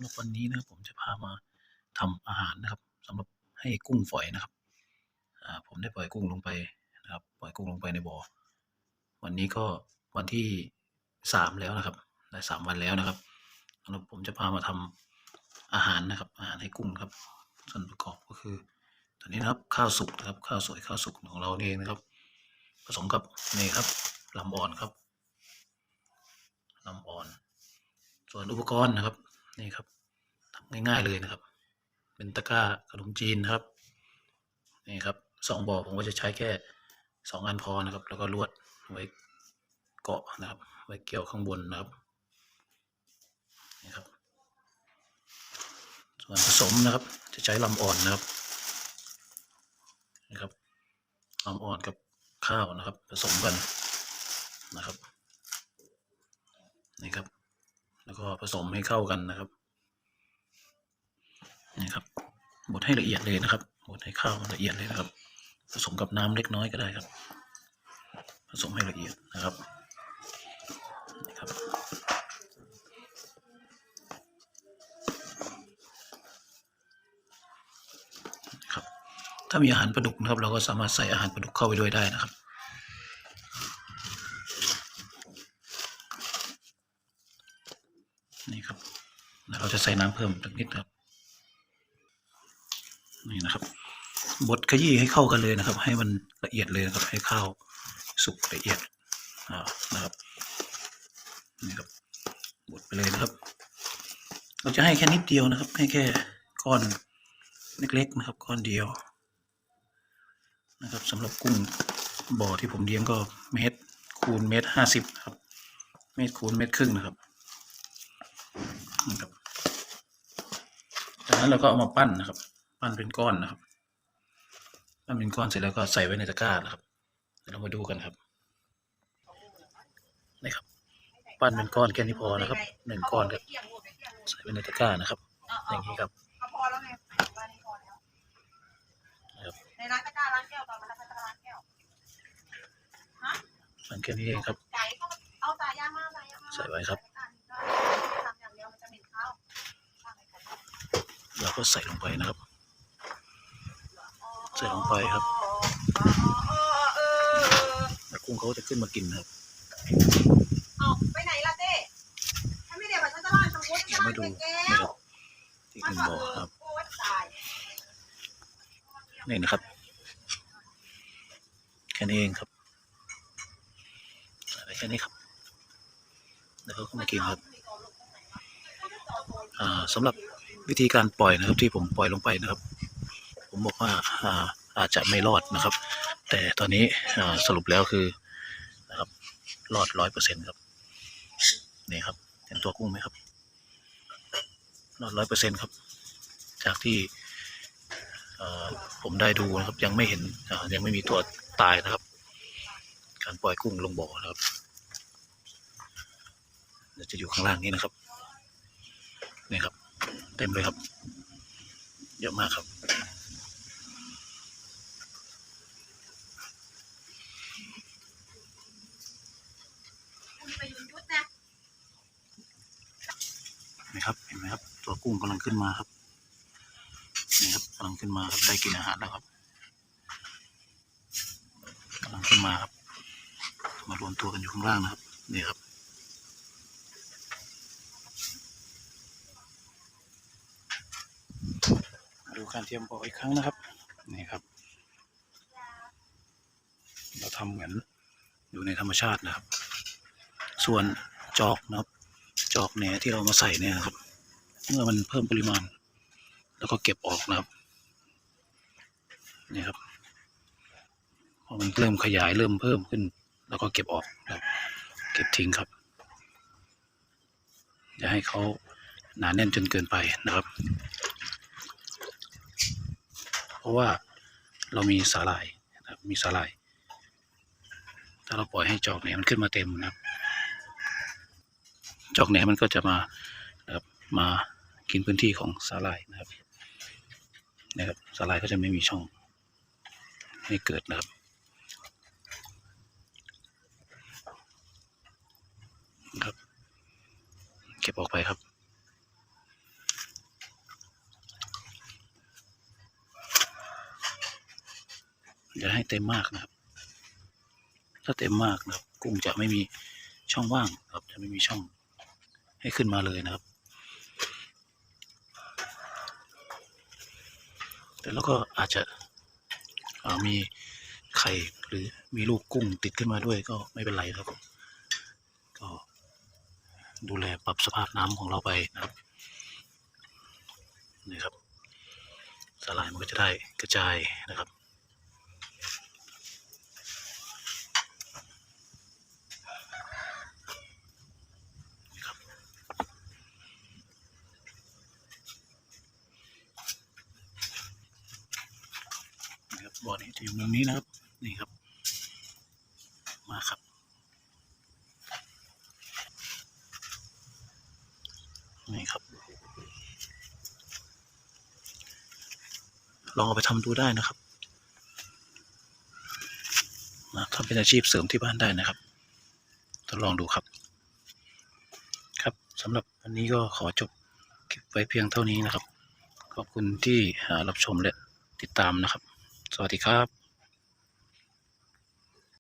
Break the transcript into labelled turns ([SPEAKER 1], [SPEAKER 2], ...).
[SPEAKER 1] ดีครับอ่าสำหรับวันนี้นะครับผมจะพามาทำอาหารนะครับสำหรับให้กุ้งฝอยนะครับผมได้ปล่อยกุ้งลงไปนะครับ ปล่อยกุ้งลงไปในบ่อวันนี้ก็วันที่สามแล้วนะครับได้สามวันแล้วนะครับสำหรับผมจะพามาทำอาหารนะครับ อาหารให้กุ้งครับ ส่วนประกอบก็คือ ตอนนี้นะครับข้าวสุกนะครับ ข้าวสวยข้าวสุกของเราเองนะครับ ผสมกับนี่ครับลำอ่อนครับลำอ่อน ส่วนอุปกรณ์นะครับ นี่ครับทำง่ายๆเลยนะครับ เป็นตะกร้าขนมจีนนะครับนี่ครับสองบ่อผมก็จะใช้แค่สองอันพอนะครับ แล้วก็ลวดไว้เกาะนะครับ ไว้เกี่ยวข้างบนนะครับนี่ครับ ส่วนผสมนะครับ จะใช้ลำอ่อนนะครับนะครับลำอ่อนกับข้าวนะครับ ผสมกันนะครับนี่ครับ แล้วก็ผสมให้เข้ากันนะครับนี่ครับบดให้ละเอียดเลยนะครับบดให้ข้าวละเอียดเลยนะครับ ผสมกับน้ำเล็กน้อยก็ได้ครับ ผสมให้ละเอียดนะครับนี่ครับนี่ครับถ้ามีอาหารปลาดุกนะครับ เราก็สามารถใส่อาหารปลาดุกเข้าไปด้วยได้นะครับ นี่ครับแล้ว เราจะใส่น้ำเพิ่มสักนิดครับ นี่นะครับ บดขยี้ให้เข้ากันเลยนะครับ ให้มันละเอียดเลยนะครับ ให้ข้าวสุกละเอียดนะครับ นี่ครับ บดไปเลยนะครับ เราจะให้แค่นิดเดียวนะครับ ให้แค่ก้อนเล็กๆนะครับ ก้อนเดียว นะครับสำหรับกุ้งบ่อที่ผมเลี้ยงก็เมตรคูณเมตรห้าสิบครับ เมตรคูณเมตรครึ่งนะครับนะครับ จากนั้นเราก็เอามาปั้นนะครับ ปั้นเป็นก้อนนะครับปั้นเป็นก้อนเสร็จแล้วก็ใส่ไว้ในตะกร้านะครับเดี๋ยวเรามาดูกันครับนี่ครับ ปั้นเป็นก้อนแค่นี้พอนะครับหนึ่งก้อนครับใส่ไว้ในตะกร้านะครับ อย่างนี้ครับ
[SPEAKER 2] เอาพอแล้วไงบ้านนี้พอแล้ว
[SPEAKER 1] ครับ
[SPEAKER 2] ในร้านตะกร้าร้านแก้วตอนมันร้านตะกร้าร้านแก้ว
[SPEAKER 1] ปั้นแค่นี้เองครับ
[SPEAKER 2] ไก่ก็เอาตายางมาตายางมา
[SPEAKER 1] ใส่ไว้ครับ
[SPEAKER 2] ทำอย่างเดียวมันจะเหม็นข้าว
[SPEAKER 1] เรา ก็ใส่ลงไปนะครับ ใส่ลงไปครับแล้วกุ้งเขาก็จะขึ้นมากินนะครับ
[SPEAKER 2] เอาไปไหนล่ะเต้ถ้าไม่เดี๋ยวมันจะล่าชมพูจะ
[SPEAKER 1] เดี๋ยว
[SPEAKER 2] ล่า
[SPEAKER 1] มาดู
[SPEAKER 2] แก้
[SPEAKER 1] นะควรับที่
[SPEAKER 2] มา
[SPEAKER 1] ขึ้น
[SPEAKER 2] สอ
[SPEAKER 1] บ่อ
[SPEAKER 2] ด
[SPEAKER 1] ครับ
[SPEAKER 2] โอ้ยตาย
[SPEAKER 1] นี่นะครับ แค่นี้เองครับใส่ไปแค่นี้ครับแล้วเขาก็มากินครับอ่าสำหรับ วิธีการปล่อยนะครับที่ผมปล่อยลงไปนะครับ ผมบอกว่าอาอาจจะไม่รอดนะครับ แต่ตอนนี้สรุปแล้วคือนะครับรอดร้อยเปอร์เซ็นต์ครับนี่ครับ เห็นตัวกุ้งไหมครับรอดร้อยเปอร์เซ็นต์ครับ จากที่ผมได้ดูนะครับ ยังไม่เห็นยังไม่มีตัวตายนะครับ การปล่อยกุ้งลงบ่อนะครับจะอยู่ข้างล่างนี้นะครับนี่ครับ เต็มเลยครับ เยอะมากครับ
[SPEAKER 2] ไปยืนยุดนะ
[SPEAKER 1] นี่ครับ เห็นไหมครับ ตัวกุ้งกำลังขึ้นมาครับ นี่ครับกำลังขึ้นมาครับ ได้กินอาหารแล้วครับกำลังขึ้นมาครับ มารวมตัวกันอยู่ข้างล่างนะครับ นี่ครับ มาดู การเตรียมบ่ออีกครั้งนะครับ นี่ครับ เราทำเหมือนอยู่ในธรรมชาตินะครับ ส่วนจอกนะครับ จอกแหนที่เรามาใส่เนี่ยครับ เมื่อมันเพิ่มปริมาณ แล้วก็เก็บออกนะครับ นี่ครับพอมันเริ่มขยายเริ่มเพิ่มขึ้น แล้วก็เก็บออกนะครับ เก็บทิ้งครับ อย่าให้เขาหนาแน่นจนเกินไปนะครับ เพราะว่าเรามีสาหร่ายนะครับมีสาหร่าย ถ้าเราปล่อยให้จอกเนี่ยมันขึ้นมาเต็มนะครับ จอกแหนมันก็จะมานะครับมากินพื้นที่ของสาหร่ายนะครับนะครับสาหร่ายก็จะไม่มีช่องให้เกิดนะครับครับ เก็บออกไปครับ จะให้เต็มมากนะครับ ถ้าเต็มมากนะครับ กุ้งจะไม่มีช่องว่างนะครับ จะไม่มีช่องให้ขึ้นมาเลยนะครับ แต่แล้วก็อาจจะมีไข่หรือมีลูกกุ้งติดขึ้นมาด้วยก็ไม่เป็นไรครับ ก็ดูแลปรับสภาพน้ำของเราไปนะครับนี่ครับสาหร่ายมันก็จะได้กระจายนะครับ นี่ครับนี่ครั บ่อนี้จะอยู่มุมนี้นะครับ นี่ครับ มาครับ นี่ครับ ลองเอาไปทำดูได้นะครับนะทำเป็นอาชีพเสริมที่บ้านได้นะครับทดลองดูครับ ครับสำหรับวันนี้ก็ขอจบคลิปไว้เพียงเท่านี้นะครับ ขอบคุณที่รับชมและติดตามนะครับ สวัสดีครับ